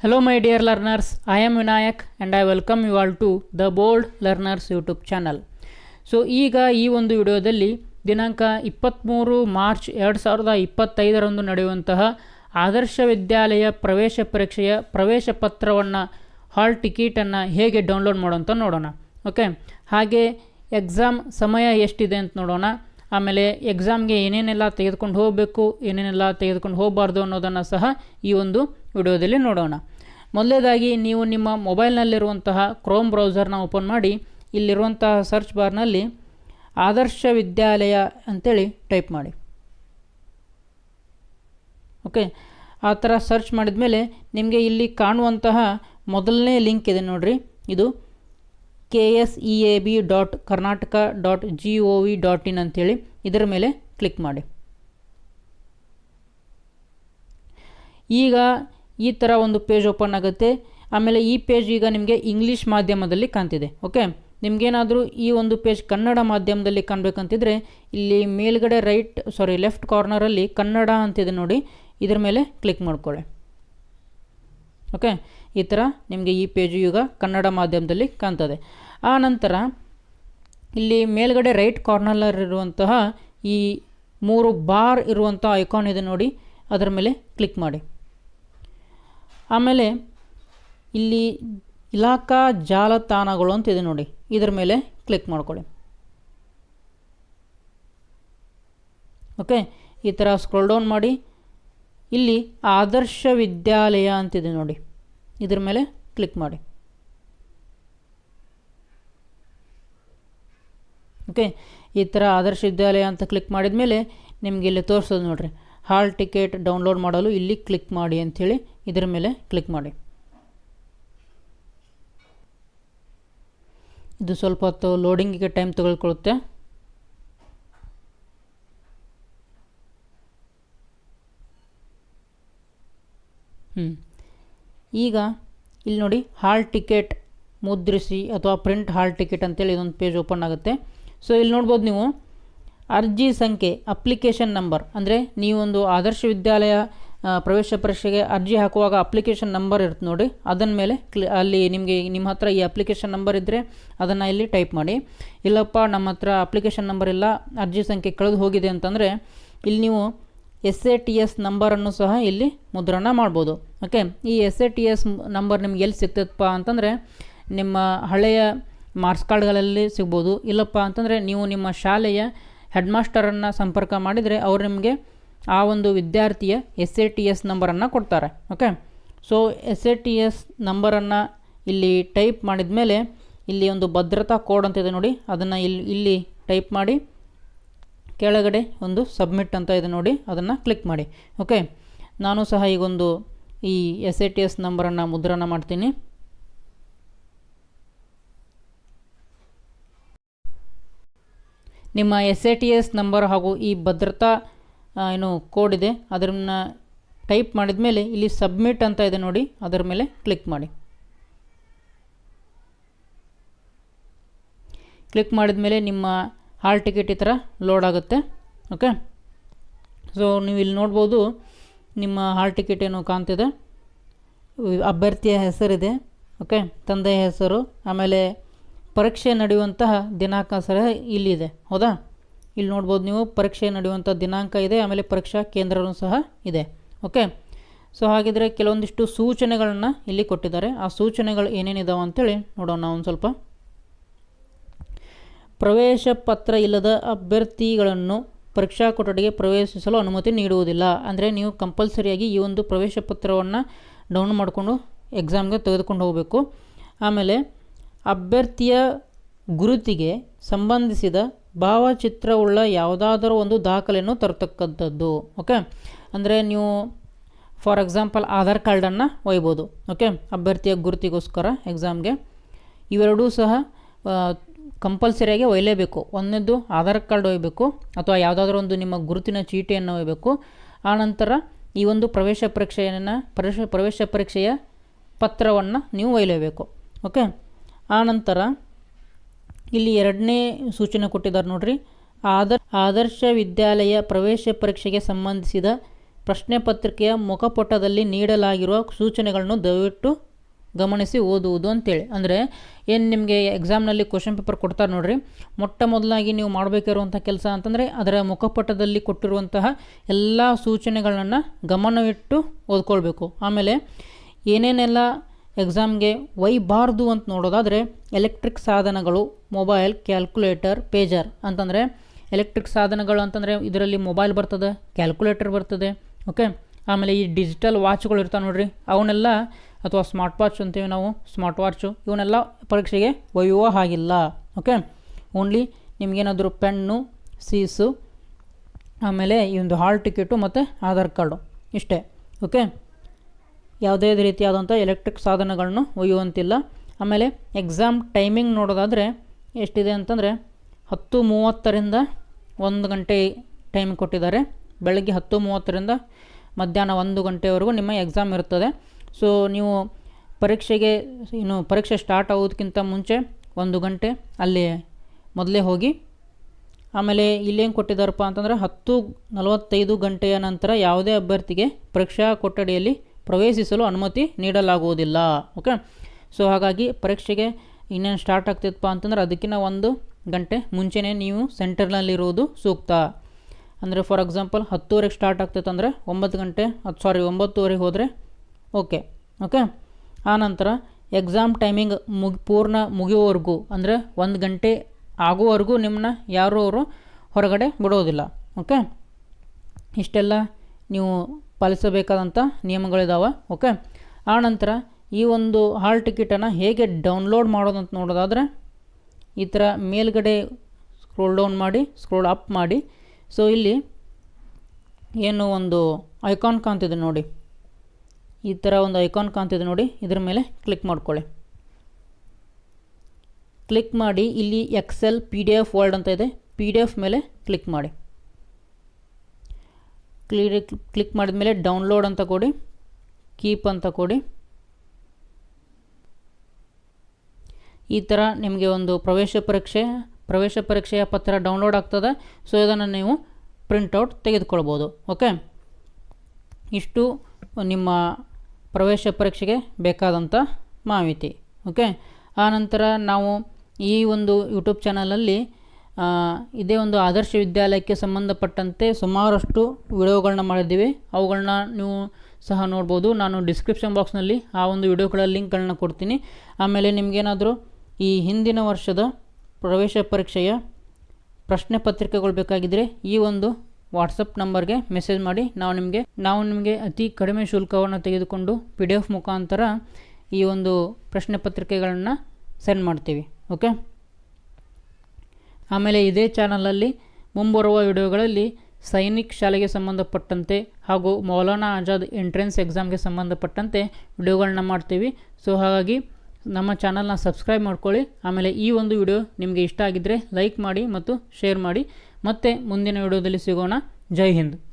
Hello, my dear learners. I am Vinayak and I welcome you all to the Bold Learners YouTube channel so ಈಗ ಈ ಒಂದು ವಿಡಿಯೋದಲ್ಲಿ ದಿನಾಂಕ ಇಪ್ಪತ್ತ್ಮೂರು March ಎರಡು ಸಾವಿರದ ಇಪ್ಪತ್ತೈದರಂದು ನಡೆಯುವಂತಹ ಆದರ್ಶ ವಿದ್ಯಾಲಯ ಪ್ರವೇಶ ಪರೀಕ್ಷೆಯ ಪ್ರವೇಶ ಪತ್ರವನ್ನು ಹಾಲ್ ಟಿಕೆಟನ್ನು ಹೇಗೆ ಡೌನ್ಲೋಡ್ ಮಾಡೋಂತ ನೋಡೋಣ. ಓಕೆ ಹಾಗೆ ಎಕ್ಸಾಮ್ ಸಮಯ ಎಷ್ಟಿದೆ ಅಂತ ನೋಡೋಣ. ಆಮೇಲೆ ಎಕ್ಸಾಮ್ಗೆ ಏನೇನೆಲ್ಲ ತೆಗೆದುಕೊಂಡು ಹೋಗಬೇಕು, ಏನೇನೆಲ್ಲ ತೆಗೆದುಕೊಂಡು ಹೋಗಬಾರ್ದು ಅನ್ನೋದನ್ನು ಸಹ ಈ ಒಂದು ವಿಡಿಯೋದಲ್ಲಿ ನೋಡೋಣ. ಮೊದಲೇದಾಗಿ ನೀವು ನಿಮ್ಮ ಮೊಬೈಲ್ನಲ್ಲಿರುವಂತಹ ಕ್ರೋಮ್ ಬ್ರೌಸರ್ನ ಓಪನ್ ಮಾಡಿ, ಇಲ್ಲಿರುವಂತಹ ಸರ್ಚ್ ಬಾರ್ನಲ್ಲಿ ಆದರ್ಶ ವಿದ್ಯಾಲಯ ಅಂತೇಳಿ ಟೈಪ್ ಮಾಡಿ. ಓಕೆ? ಆ ಥರ ಸರ್ಚ್ ಮಾಡಿದ ಮೇಲೆ ನಿಮಗೆ ಇಲ್ಲಿ ಕಾಣುವಂತಹ ಮೊದಲನೇ ಲಿಂಕ್ ಇದೆ ನೋಡಿರಿ. ಇದು K S E A B dot Karnataka dot G O V dot in ಅಂತೇಳಿ ಇದರ ಮೇಲೆ ಕ್ಲಿಕ್ ಮಾಡಿ. ಈಗ ಈ ಥರ ಒಂದು ಪೇಜ್ ಓಪನ್ ಆಗುತ್ತೆ. ಆಮೇಲೆ ಈ ಪೇಜ್ ಈಗ ನಿಮಗೆ ಇಂಗ್ಲೀಷ್ ಮಾಧ್ಯಮದಲ್ಲಿ ಕಾಣ್ತಿದೆ. ಓಕೆ? ನಿಮಗೇನಾದರೂ ಈ ಒಂದು ಪೇಜ್ ಕನ್ನಡ ಮಾಧ್ಯಮದಲ್ಲಿ ಕಾಣಬೇಕಂತಿದ್ರೆ ಇಲ್ಲಿ ಮೇಲ್ಗಡೆ ರೈಟ್, ಸಾರಿ ಲೆಫ್ಟ್ ಕಾರ್ನರಲ್ಲಿ ಕನ್ನಡ ಅಂತಿದೆ ನೋಡಿ, ಇದರ ಮೇಲೆ ಕ್ಲಿಕ್ ಮಾಡ್ಕೊಳ್ಳಿ. ಓಕೆ? ಈ ಥರ ನಿಮಗೆ ಈ ಪೇಜು ಈಗ ಕನ್ನಡ ಮಾಧ್ಯಮದಲ್ಲಿ ಕಾಣ್ತದೆ. ಆ ನಂತರ ಇಲ್ಲಿ ಮೇಲ್ಗಡೆ ರೈಟ್ ಕಾರ್ನರಲ್ಲಿರುವಂತಹ ಈ ಮೂರು ಬಾರ್ ಇರುವಂಥ ಐಕಾನ್ ಇದೆ ನೋಡಿ, ಅದರ ಮೇಲೆ ಕ್ಲಿಕ್ ಮಾಡಿ. ಆಮೇಲೆ ಇಲ್ಲಿ ಇಲಾಖಾ ಜಾಲತಾಣಗಳು ಅಂತಿದೆ ನೋಡಿ, ಇದರ ಮೇಲೆ ಕ್ಲಿಕ್ ಮಾಡ್ಕೊಳ್ಳಿ. ಓಕೆ, ಈ ಥರ ಸ್ಕ್ರೋಲ್ ಡೌನ್ ಮಾಡಿ. ಇಲ್ಲಿ ಆದರ್ಶ ವಿದ್ಯಾಲಯ ಅಂತಿದೆ ನೋಡಿ. ಇದ್ರ ಮೇಲೆ ಕ್ಲಿಕ್ ಮಾಡಿ. ಓಕೆ ಈ ಥರ ಆದರ್ಶ ವಿದ್ಯಾಲಯ ಅಂತ ಕ್ಲಿಕ್ ಮಾಡಿದ ಮೇಲೆ ನಿಮಗೆ ಇಲ್ಲಿ ತೋರಿಸೋದು ನೋಡಿರಿ. ಹಾಲ್ ಟಿಕೆಟ್ ಡೌನ್ಲೋಡ್ ಮಾಡಲು ಇಲ್ಲಿ ಕ್ಲಿಕ್ ಮಾಡಿ ಅಂಥೇಳಿ ಇದರ ಮೇಲೆ ಕ್ಲಿಕ್ ಮಾಡಿ. ಇದು ಸ್ವಲ್ಪ ಹೊತ್ತು ಲೋಡಿಂಗಿಗೆ ಟೈಮ್ ತಗೊಳ್ಕೊಳ್ಳುತ್ತೆ ಹ್ಞೂ ಈಗ ಇಲ್ಲಿ ನೋಡಿ ಹಾಲ್ ಟಿಕೆಟ್ ಮುದ್ರಿಸಿ ಅಥವಾ ಪ್ರಿಂಟ್ ಹಾಲ್ ಟಿಕೆಟ್ ಅಂತೇಳಿ ಇದೊಂದು ಪೇಜ್ ಓಪನ್ ಆಗುತ್ತೆ. ಸೊ ಇಲ್ಲಿ ನೋಡ್ಬೋದು ನೀವು ಅರ್ಜಿ ಸಂಖ್ಯೆ ಅಪ್ಲಿಕೇಶನ್ ನಂಬರ್ ಅಂದರೆ ನೀವೊಂದು ಆದರ್ಶ ವಿದ್ಯಾಲಯ ಪ್ರವೇಶ ಪರೀಕ್ಷೆಗೆ ಅರ್ಜಿ ಹಾಕುವಾಗ ಅಪ್ಲಿಕೇಶನ್ ನಂಬರ್ ಇರುತ್ತೆ ನೋಡಿ. ಅದನ್ನ ಮೇಲೆ ಕ್ಲಿ ಅಲ್ಲಿ ನಿಮಗೆ ನಿಮ್ಮ ಹತ್ರ ಈ ಅಪ್ಲಿಕೇಶನ್ ನಂಬರ್ ಇದ್ದರೆ ಅದನ್ನು ಇಲ್ಲಿ ಟೈಪ್ ಮಾಡಿ. ಇಲ್ಲಪ್ಪ, ನಮ್ಮ ಹತ್ರ ಅಪ್ಲಿಕೇಶನ್ ನಂಬರ್ ಇಲ್ಲ, ಅರ್ಜಿ ಸಂಖ್ಯೆ ಕಳೆದು ಹೋಗಿದೆ ಅಂತಂದರೆ ಇಲ್ಲಿ ನೀವು ಎಸ್ ಎ ಟಿ ಎಸ್ ನಂಬರನ್ನು ಸಹ ಇಲ್ಲಿ ಮುದ್ರಣ ಮಾಡ್ಬೋದು. ಓಕೆ ಈ S A T S number ನಿಮ್ಗೆ ಎಲ್ಲಿ ಸಿಗ್ತದಪ್ಪ ಅಂತಂದರೆ, ನಿಮ್ಮ ಹಳೆಯ ಮಾರ್ಕ್ಸ್ ಕಾರ್ಡ್ಗಳಲ್ಲಿ ಸಿಗ್ಬೋದು. ಇಲ್ಲಪ್ಪ ಅಂತಂದರೆ, ನೀವು ನಿಮ್ಮ ಶಾಲೆಯ ಹೆಡ್ ಮಾಸ್ಟರನ್ನು ಸಂಪರ್ಕ ಮಾಡಿದರೆ ಅವರು ನಿಮಗೆ ಆ ಒಂದು ವಿದ್ಯಾರ್ಥಿಯ ಎಸ್ ಎ ಟಿ ಎಸ್ ನಂಬರನ್ನು ಕೊಡ್ತಾರೆ. Okay so S A T S ನಂಬರನ್ನು ಇಲ್ಲಿ ಟೈಪ್ ಮಾಡಿದ ಮೇಲೆ ಇಲ್ಲಿ ಒಂದು ಭದ್ರತಾ ಕೋಡ್ ಅಂತಿದೆ ನೋಡಿ. ಅದನ್ನು ಇಲ್ಲಿ ಇಲ್ಲಿ ಟೈಪ್ ಮಾಡಿ. ಕೆಳಗಡೆ ಒಂದು ಸಬ್ಮಿಟ್ ಅಂತ ಇದೆ ನೋಡಿ, ಅದನ್ನು ಕ್ಲಿಕ್ ಮಾಡಿ. ಓಕೆ ನಾನು ಸಹ ಈಗೊಂದು ಈ ಎಸ್ ಎ ಟಿ ಎಸ್ ನಂಬರನ್ನು ಮುದ್ರಣ ಮಾಡ್ತೀನಿ. ನಿಮ್ಮ S A T S number ಹಾಗೂ ಈ ಭದ್ರತಾ ಏನು ಕೋಡ್ ಇದೆ, ಅದನ್ನು ಟೈಪ್ ಮಾಡಿದ ಮೇಲೆ ಇಲ್ಲಿ ಸಬ್ಮಿಟ್ ಅಂತ ಇದೆ ನೋಡಿ, ಅದರ ಮೇಲೆ ಕ್ಲಿಕ್ ಮಾಡಿ. ಕ್ಲಿಕ್ ಮಾಡಿದ ಮೇಲೆ ನಿಮ್ಮ ಹಾಲ್ ಟಿಕೆಟ್ ಈ ಥರ ಲೋಡ್ ಆಗುತ್ತೆ, ಓಕೆ? ಸೊ ನೀವು ಇಲ್ಲಿ ನೋಡ್ಬೋದು, ನಿಮ್ಮ ಹಾಲ್ ಟಿಕೆಟ್ ಏನು ಕಾಣ್ತಿದೆ. ಅಭ್ಯರ್ಥಿಯ ಹೆಸರಿದೆ, ಓಕೆ? ತಂದೆಯ ಹೆಸರು, ಆಮೇಲೆ ಪರೀಕ್ಷೆ ನಡೆಯುವಂತಹ ದಿನಾಂಕ ಸಹ ಇಲ್ಲಿದೆ, ಹೌದಾ? ಇಲ್ಲಿ ನೋಡ್ಬೋದು ನೀವು, ಪರೀಕ್ಷೆ ನಡೆಯುವಂಥ ದಿನಾಂಕ ಇದೆ, ಆಮೇಲೆ ಪರೀಕ್ಷಾ ಕೇಂದ್ರವೂ ಸಹ ಇದೆ, ಓಕೆ? ಸೊ ಹಾಗಿದ್ರೆ ಕೆಲವೊಂದಿಷ್ಟು ಸೂಚನೆಗಳನ್ನು ಇಲ್ಲಿ ಕೊಟ್ಟಿದ್ದಾರೆ. ಆ ಸೂಚನೆಗಳು ಏನೇನಿದಾವೆ ಅಂತೇಳಿ ನೋಡೋಣ ಒಂದು ಸ್ವಲ್ಪ. ಪ್ರವೇಶ ಪತ್ರ ಇಲ್ಲದ ಅಭ್ಯರ್ಥಿಗಳನ್ನು ಪರೀಕ್ಷಾ ಕೊಠಡಿಗೆ ಪ್ರವೇಶಿಸಲು ಅನುಮತಿ ನೀಡುವುದಿಲ್ಲ. ಅಂದರೆ ನೀವು ಕಂಪಲ್ಸರಿಯಾಗಿ ಈ ಒಂದು ಪ್ರವೇಶ ಪತ್ರವನ್ನು ಡೌನ್ ಮಾಡಿಕೊಂಡು ಎಕ್ಸಾಮ್ಗೆ ತೆಗೆದುಕೊಂಡು ಹೋಗಬೇಕು. ಆಮೇಲೆ ಅಭ್ಯರ್ಥಿಯ ಗುರುತಿಗೆ ಸಂಬಂಧಿಸಿದ ಭಾವಚಿತ್ರವುಳ್ಳ ಯಾವುದಾದರೂ ಒಂದು ದಾಖಲೆಯನ್ನು ತರತಕ್ಕಂಥದ್ದು. ಓಕೆ ಅಂದರೆ ನೀವು ಫಾರ್ ಎಕ್ಸಾಂಪಲ್ ಆಧಾರ್ ಕಾರ್ಡನ್ನು ಒಯ್ಬೋದು. ಓಕೆ ಅಭ್ಯರ್ಥಿಯ ಗುರುತಿಗೋಸ್ಕರ ಎಕ್ಸಾಮ್ಗೆ ಇವೆರಡೂ ಸಹ ಕಂಪಲ್ಸರಿಯಾಗಿ ಒಯ್ಯಲೇಬೇಕು ಒಂದೊಂದು ಆಧಾರ್ ಕಾರ್ಡ್ ಒಯ್ಯಬೇಕು ಅಥವಾ ಯಾವುದಾದ್ರೂ ಒಂದು ನಿಮ್ಮ ಗುರುತಿನ ಚೀಟಿಯನ್ನು ಒಯ್ಯಬೇಕು ಆನಂತರ ಈ ಒಂದು ಪ್ರವೇಶ ಪರೀಕ್ಷೆಯನ್ನು, ಪ್ರವೇಶ ಪ್ರವೇಶ ಪರೀಕ್ಷೆಯ ಪತ್ರವನ್ನು ನೀವು ಒಯ್ಯಲೇಬೇಕು ಓಕೆ? ಆನಂತರ ಇಲ್ಲಿ ಎರಡನೇ ಸೂಚನೆ ಕೊಟ್ಟಿದ್ದಾರೆ ನೋಡ್ರಿ. ಆದರ್, ಆದರ್ಶ ವಿದ್ಯಾಲಯ ಪ್ರವೇಶ ಪರೀಕ್ಷೆಗೆ ಸಂಬಂಧಿಸಿದ ಪ್ರಶ್ನೆ ಪತ್ರಿಕೆಯ ಮುಖಪುಟದಲ್ಲಿ ನೀಡಲಾಗಿರುವ ಸೂಚನೆಗಳನ್ನು ದಯವಿಟ್ಟು ಗಮನಿಸಿ ಓದುವುದು ಅಂತೇಳಿ. ಅಂದರೆ ಏನು ನಿಮಗೆ ಎಕ್ಸಾಮ್ನಲ್ಲಿ ಕ್ವಶನ್ ಪೇಪರ್ ಕೊಡ್ತಾರೆ ನೋಡಿರಿ. ಮೊಟ್ಟ ಮೊದಲಾಗಿ ನೀವು ಮಾಡಬೇಕಿರುವಂಥ ಕೆಲಸ ಅಂತಂದರೆ ಅದರ ಮುಖಪಟದಲ್ಲಿ ಕೊಟ್ಟಿರುವಂತಹ ಎಲ್ಲ ಸೂಚನೆಗಳನ್ನು ಗಮನವಿಟ್ಟು ಓದ್ಕೊಳ್ಬೇಕು. ಆಮೇಲೆ ಏನೇನೆಲ್ಲ ಎಕ್ಸಾಮ್ಗೆ ಒಯ್ಬಾರ್ದು ಅಂತ ನೋಡೋದಾದರೆ ಎಲೆಕ್ಟ್ರಿಕ್ ಸಾಧನಗಳು ಮೊಬೈಲ್ ಕ್ಯಾಲ್ಕುಲೇಟರ್ ಪೇಜರ್ ಅಂತಂದರೆ ಎಲೆಕ್ಟ್ರಿಕ್ ಸಾಧನಗಳು ಅಂತಂದರೆ ಇದರಲ್ಲಿ ಮೊಬೈಲ್ ಬರ್ತದೆ ಕ್ಯಾಲ್ಕುಲೇಟರ್ ಬರ್ತದೆ ಓಕೆ ಆಮೇಲೆ ಈ ಡಿಜಿಟಲ್ ವಾಚ್ಗಳು ಇರ್ತಾವೆ ನೋಡಿರಿ. ಅವನ್ನೆಲ್ಲ ಅಥವಾ ಸ್ಮಾರ್ಟ್ ವಾಚ್ ಅಂತೀವಿ ನಾವು, ಸ್ಮಾರ್ಟ್ ವಾಚು, ಇವನ್ನೆಲ್ಲ ಪರೀಕ್ಷೆಗೆ ಒಯ್ಯುವ ಹಾಗಿಲ್ಲ ಓಕೆ ಓನ್ಲಿ ನಿಮಗೇನಾದರೂ ಪೆನ್ನು, ಸೀಸು, ಆಮೇಲೆ ಈ ಒಂದು ಹಾಲ್ ಟಿಕೆಟು ಮತ್ತು ಆಧಾರ್ ಕಾರ್ಡು, ಇಷ್ಟೇ ಓಕೆ ಯಾವುದೇ ರೀತಿಯಾದಂಥ ಎಲೆಕ್ಟ್ರಿಕ್ ಸಾಧನಗಳನ್ನು ಒಯ್ಯುವಂತಿಲ್ಲ. ಆಮೇಲೆ ಎಕ್ಸಾಮ್ ಟೈಮಿಂಗ್ ನೋಡೋದಾದರೆ ಎಷ್ಟಿದೆ ಅಂತಂದರೆ ಹತ್ತು ಮೂವತ್ತರಿಂದ ಒಂದು ಗಂಟೆ ಟೈಮ್ ಕೊಟ್ಟಿದ್ದಾರೆ. ಬೆಳಗ್ಗೆ ಹತ್ತು ಮೂವತ್ತರಿಂದ ಮಧ್ಯಾಹ್ನ ಒಂದು ಗಂಟೆವರೆಗೂ ನಿಮ್ಮ ಎಕ್ಸಾಮ್ ಇರ್ತದೆ. ಸೊ ನೀವು ಪರೀಕ್ಷೆಗೆ, ಏನು, ಪರೀಕ್ಷೆ ಸ್ಟಾರ್ಟ್ ಆಗೋದಕ್ಕಿಂತ ಮುಂಚೆ ಒಂದು ಗಂಟೆ ಅಲ್ಲಿ ಮೊದಲೇ ಹೋಗಿ, ಆಮೇಲೆ ಇಲ್ಲೇನು ಕೊಟ್ಟಿದ್ದಾರಪ್ಪ ಅಂತಂದರೆ ಹತ್ತು ನಲವತ್ತೈದು ಗಂಟೆಯ ನಂತರ ಯಾವುದೇ ಅಭ್ಯರ್ಥಿಗೆ ಪರೀಕ್ಷಾ ಕೊಠಡಿಯಲ್ಲಿ ಪ್ರವೇಶಿಸಲು ಅನುಮತಿ ನೀಡಲಾಗುವುದಿಲ್ಲ. ಓಕೆ ಸೊ ಹಾಗಾಗಿ ಪರೀಕ್ಷೆಗೆ ಇನ್ನೇನು ಸ್ಟಾರ್ಟ್ ಆಗ್ತಿತ್ತಪ್ಪ ಅಂತಂದ್ರೆ ಅದಕ್ಕಿಂತ ಒಂದು ಗಂಟೆ ಮುಂಚೆನೇ ನೀವು ಸೆಂಟರ್ನಲ್ಲಿರುವುದು ಸೂಕ್ತ. ಅಂದರೆ ಫಾರ್ ಎಕ್ಸಾಂಪಲ್ ಹತ್ತುವರೆಗೆ ಸ್ಟಾರ್ಟ್ ಆಗ್ತೈತೆ ಅಂದರೆ ಒಂಬತ್ತು ಗಂಟೆ, ಹತ್ತು ಸಾರಿ ಒಂಬತ್ತುವರೆಗೆ ಹೋದರೆ ಓಕೆ ಓಕೆ ಆನಂತರ ಎಕ್ಸಾಮ್ ಟೈಮಿಂಗ್ ಮುಗಿ, ಪೂರ್ಣ ಮುಗಿಯುವವರೆಗೂ ಅಂದರೆ ಒಂದು ಗಂಟೆ ಆಗುವವರೆಗೂ ನಿಮ್ಮನ್ನ ಯಾರೂ ಅವರು ಹೊರಗಡೆ ಬಿಡೋದಿಲ್ಲ ಓಕೆ ಇಷ್ಟೆಲ್ಲ ನೀವು ಪಾಲಿಸಬೇಕಾದಂಥ ನಿಯಮಗಳಿದಾವೆ ಓಕೆ ಆನಂತರ ಈ ಒಂದು ಹಾಲ್ ಟಿಕೆಟನ್ನು ಹೇಗೆ ಡೌನ್ಲೋಡ್ ಮಾಡೋದಂತ ನೋಡೋದಾದರೆ, ಈ ಥರ ಮೇಲ್ಗಡೆ ಸ್ಕ್ರೋಲ್ ಡೌನ್ ಮಾಡಿ ಸ್ಕ್ರೋಲ್ ಅಪ್ ಮಾಡಿ. ಸೊ ಇಲ್ಲಿ ಏನು ಒಂದು ಐಕಾನ್ ಕಾಣ್ತಿದೆ ನೋಡಿ. ಈ ಥರ ಒಂದು ಐಕಾನ್ ಕಾಣ್ತಿದೆ ನೋಡಿ, ಇದ್ರ ಮೇಲೆ ಕ್ಲಿಕ್ ಮಾಡ್ಕೊಳ್ಳಿ. ಕ್ಲಿಕ್ ಮಾಡಿ, ಇಲ್ಲಿ Excel P D F word ಅಂತ ಇದೆ ಪಿ ಡಿ ಎಫ್ ಮೇಲೆ ಕ್ಲಿಕ್ ಮಾಡಿ. ಕ್ಲಿಕ್ ಕ್ಲಿಕ್ ಮಾಡಿದ ಮೇಲೆ ಡೌನ್ಲೋಡ್ ಅಂತ ಕೊಡಿ ಕೀಪ್ ಅಂತ ಕೊಡಿ. ಈ ಥರ ನಿಮಗೆ ಒಂದು ಪ್ರವೇಶ ಪರೀಕ್ಷೆ, ಪ್ರವೇಶ ಪರೀಕ್ಷೆಯ ಪತ್ರ ಡೌನ್ಲೋಡ್ ಆಗ್ತದೆ ಸೊ ಇದನ್ನು ನೀವು ಪ್ರಿಂಟೌಟ್ ತೆಗೆದುಕೊಳ್ಬೋದು ಓಕೆ ಇಷ್ಟು ನಿಮ್ಮ ಪ್ರವೇಶ ಪರೀಕ್ಷೆಗೆ ಬೇಕಾದಂಥ ಮಾಹಿತಿ ಓಕೆ ಆನಂತರ ನಾವು ಈ ಒಂದು ಯೂಟ್ಯೂಬ್ ಚಾನಲಲ್ಲಿ ಇದೇ ಒಂದು ಆದರ್ಶ ವಿದ್ಯಾಲಯಕ್ಕೆ ಸಂಬಂಧಪಟ್ಟಂತೆ ಸುಮಾರಷ್ಟು ವಿಡಿಯೋಗಳನ್ನ ಮಾಡಿದ್ದೀವಿ. ಅವುಗಳನ್ನ ನೀವು ಸಹ ನೋಡ್ಬೋದು. ನಾನು ಡಿಸ್ಕ್ರಿಪ್ಷನ್ ಬಾಕ್ಸ್ನಲ್ಲಿ ಆ ಒಂದು ವಿಡಿಯೋಗಳ ಲಿಂಕ್ಗಳನ್ನ ಕೊಡ್ತೀನಿ. ಆಮೇಲೆ ನಿಮಗೇನಾದರೂ ಈ ಹಿಂದಿನ ವರ್ಷದ ಪ್ರವೇಶ ಪರೀಕ್ಷೆಯ ಪ್ರಶ್ನೆ ಪತ್ರಿಕೆಗಳು ಬೇಕಾಗಿದ್ದರೆ ಈ ಒಂದು ವಾಟ್ಸಪ್ ನಂಬರ್ಗೆ ಮೆಸೇಜ್ ಮಾಡಿ. ನಾವು ನಿಮಗೆ ನಾವು ನಿಮಗೆ ಅತಿ ಕಡಿಮೆ ಶುಲ್ಕವನ್ನು ತೆಗೆದುಕೊಂಡು ಪಿ ಡಿ ಎಫ್ ಮುಖಾಂತರ ಈ ಒಂದು ಪ್ರಶ್ನೆ ಪತ್ರಿಕೆಗಳನ್ನು ಸೆಂಡ್ ಮಾಡ್ತೀವಿ. ಓಕೆ ಆಮೇಲೆ ಇದೇ ಚಾನಲಲ್ಲಿ ಮುಂಬರುವ ವಿಡಿಯೋಗಳಲ್ಲಿ ಸೈನಿಕ್ ಶಾಲೆಗೆ ಸಂಬಂಧಪಟ್ಟಂತೆ ಹಾಗೂ ಮೌಲಾನಾ ಆಜಾದ್ ಎಂಟ್ರೆನ್ಸ್ ಎಕ್ಸಾಮ್ಗೆ ಸಂಬಂಧಪಟ್ಟಂತೆ ವಿಡಿಯೋಗಳನ್ನ ಮಾಡ್ತೀವಿ. ಸೊ ಹಾಗಾಗಿ ನಮ್ಮ ಚಾನಲ್ನ ಸಬ್ಸ್ಕ್ರೈಬ್ ಮಾಡ್ಕೊಳ್ಳಿ. ಆಮೇಲೆ ಈ ಒಂದು ವಿಡಿಯೋ ನಿಮಗೆ ಇಷ್ಟ ಆಗಿದ್ದರೆ ಲೈಕ್ ಮಾಡಿ ಮತ್ತು ಶೇರ್ ಮಾಡಿ. ಮತ್ತೆ ಮುಂದಿನ ವಿಡಿಯೋದಲ್ಲಿ ಸಿಗೋಣ. ಜೈ ಹಿಂದ್.